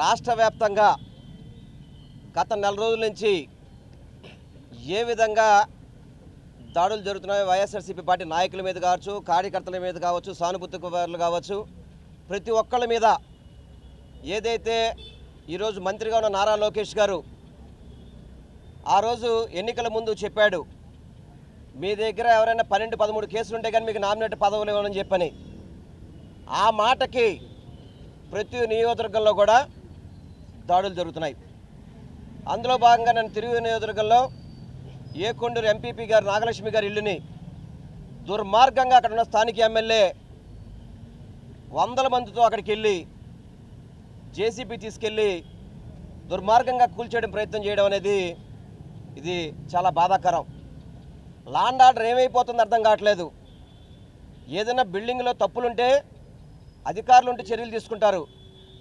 రాష్ట్ర వ్యాప్తంగా గత నెల రోజుల నుంచి ఏ విధంగా దాడులు జరుగుతున్నాయో వైఎస్ఆర్సీపీ పార్టీ నాయకుల మీద కావచ్చు కార్యకర్తల మీద కావచ్చు సానుభూతి కావచ్చు ప్రతి ఒక్కళ్ళ మీద ఏదైతే ఈరోజు మంత్రిగా ఉన్న నారా లోకేష్ గారు ఆ రోజు ఎన్నికల ముందు చెప్పాడు మీ దగ్గర ఎవరైనా పన్నెండు పదమూడు కేసులు ఉంటే కానీ మీకు నామినేట్ పదవులు ఇవ్వనని చెప్పని. ఆ మాటకి ప్రతి నియోజకవర్గంలో కూడా దాడులు జరుగుతున్నాయి. అందులో భాగంగా నేను తిరుగు నియోజకవర్గంలో ఏకొండూరు ఎంపీపీ గారు నాగలక్ష్మి గారి ఇల్లుని దుర్మార్గంగా అక్కడ ఉన్న స్థానిక ఎమ్మెల్యే వందల మందితో అక్కడికి వెళ్ళి జేసీబీ తీసుకెళ్ళి దుర్మార్గంగా కూల్చేయడం ప్రయత్నం చేయడం అనేది ఇది చాలా బాధాకరం. లాండ్ ఆర్డర్ ఏమైపోతుందో అర్థం కావట్లేదు. ఏదైనా బిల్డింగ్లో తప్పులుంటే అధికారులు ఉంటే చర్యలు తీసుకుంటారు.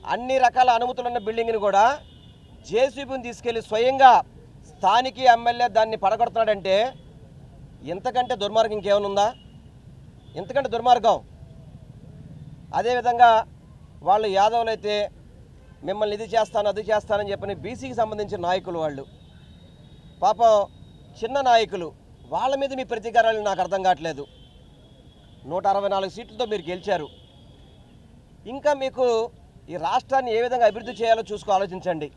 అన్ని రకాల అనుమతులున్న బిల్డింగ్ని కూడా జేసీబీని తీసుకెళ్ళి స్వయంగా స్థానిక ఎమ్మెల్యే దాన్ని పడగొడుతున్నాడంటే ఇంతకంటే దుర్మార్గం ఇంకేమైనా ఉందా? ఇంతకంటే దుర్మార్గం. అదేవిధంగా వాళ్ళు యాదవులు అయితే మిమ్మల్ని ఇది చేస్తాను అది చేస్తానని చెప్పని బీసీకి సంబంధించిన నాయకులు వాళ్ళు. పాపం చిన్న నాయకులు వాళ్ళ మీద మీ ప్రతీకారాలు నాకు అర్థం కావట్లేదు. నూట అరవై నాలుగు సీట్లతో మీరు గెలిచారు. ఇంకా మీకు ఈ రాష్ట్రాన్ని ఏ విధంగా అభివృద్ధి చేయాలో చూసుకో ఆలోచించండి.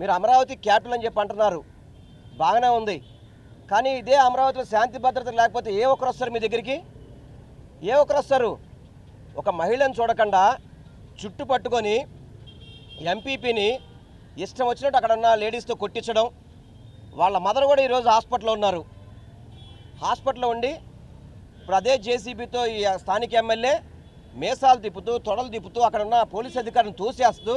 మీరు అమరావతి క్యాపిటల్ అని చెప్పి అంటున్నారు. బాగానే ఉంది. కానీ ఇదే అమరావతిలో శాంతి భద్రత లేకపోతే ఏ ఒక్కరు వస్తారు మీ దగ్గరికి? ఏ ఒక్కరు వస్తారు? ఒక మహిళను చూడకుండా చుట్టు పట్టుకొని ఎంపీపీని ఇష్టం వచ్చినట్టు అక్కడ ఉన్న లేడీస్తో కొట్టించడం. వాళ్ళ మదర్ కూడా ఈరోజు హాస్పిటల్లో ఉన్నారు. హాస్పిటల్లో ఉండి ఇప్పుడు అదే జేసీబీతో ఈ స్థానిక ఎమ్మెల్యే మేసాలు తిప్పుతూ తొడలు తిప్పుతూ అక్కడ ఉన్న పోలీస్ అధికారిని తోసేస్తూ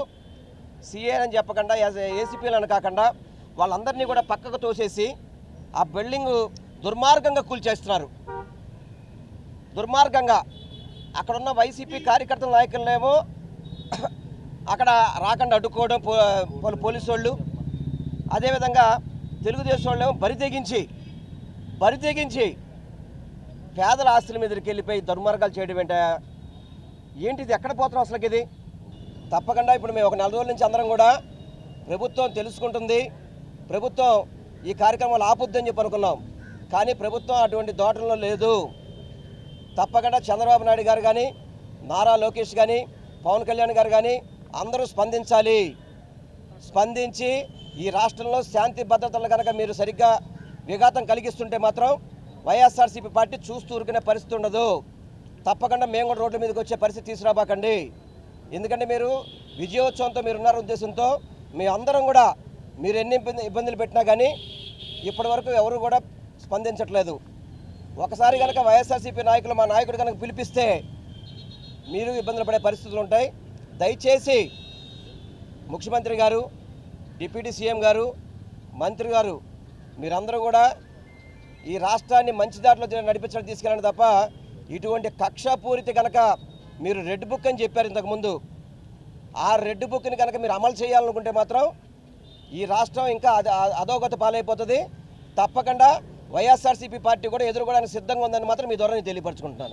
సీఏ అని చెప్పకుండా ఏసీపీలు అని కాకుండా వాళ్ళందరినీ కూడా పక్కకు తోసేసి ఆ బిల్డింగ్ దుర్మార్గంగా కూల్చేస్తున్నారు. దుర్మార్గంగా. అక్కడ ఉన్న వైసీపీ కార్యకర్తల నాయకులనేమో అక్కడ రాకుండా అడ్డుకోవడం పో పలు పోలీసు వాళ్ళు అదేవిధంగా తెలుగుదేశం వాళ్ళేమో బరి తెగించి బరి తెగించి పేదల ఆస్తుల మీదకి వెళ్ళిపోయి దుర్మార్గాలు చేయడం ఏంట? ఏంటిది? ఎక్కడ పోతున్నాం అసలుకి ఇది తప్పకుండా ఇప్పుడు మేము ఒక నెల రోజుల నుంచి అందరం కూడా ప్రభుత్వం తెలుసుకుంటుంది. ప్రభుత్వం ఈ కార్యక్రమాలు ఆపొద్దని చెప్పి అనుకున్నాం. కానీ ప్రభుత్వం అటువంటి దోటంలో లేదు. తప్పకుండా చంద్రబాబు నాయుడు గారు కానీ నారా లోకేష్ కానీ పవన్ కళ్యాణ్ గారు కానీ అందరూ స్పందించాలి. స్పందించి ఈ రాష్ట్రంలో శాంతి భద్రతలు కనుక మీరు సరిగ్గా విఘాతం కలిగిస్తుంటే మాత్రం వైఎస్ఆర్సీపీ పార్టీ చూస్తూ ఉరికిన పరిస్థితి ఉండదు. తప్పకుండా మేము కూడా రోడ్ల మీదకి వచ్చే పరిస్థితి తీసుకురాబాకండి. ఎందుకంటే మీరు విజయోత్సవంతో మీరు ఉన్న ఉద్దేశంతో మీ అందరం కూడా మీరు ఎన్ని ఇబ్బందులు పెట్టినా కానీ ఇప్పటి వరకు ఎవరు కూడా స్పందించట్లేదు. ఒకసారి కనుక వైఎస్ఆర్సీపీ నాయకులు మా నాయకుడు కనుక పిలిపిస్తే మీరు ఇబ్బందులు పడే పరిస్థితులు ఉంటాయి. దయచేసి ముఖ్యమంత్రి గారు డిప్యూటీ సీఎం గారు మంత్రి గారు మీరందరూ కూడా ఈ రాష్ట్రాన్ని మంచి దారిలో నడిపించడం తీసుకెళ్ళండి తప్ప ఇటువంటి కక్షాపూరిత కనుక మీరు రెడ్ బుక్ అని చెప్పారు ఇంతకుముందు ఆ రెడ్ బుక్ని కనుక మీరు అమలు చేయాలనుకుంటే మాత్రం ఈ రాష్ట్రం ఇంకా అద- అధోగత పాలైపోతుంది. తప్పకుండా వైఎస్ఆర్సీపీ పార్టీ కూడా ఎదుర్కోవడానికి సిద్ధంగా ఉందని మాత్రం మీ ద్వారా నేను తెలియపరచుకుంటున్నాను.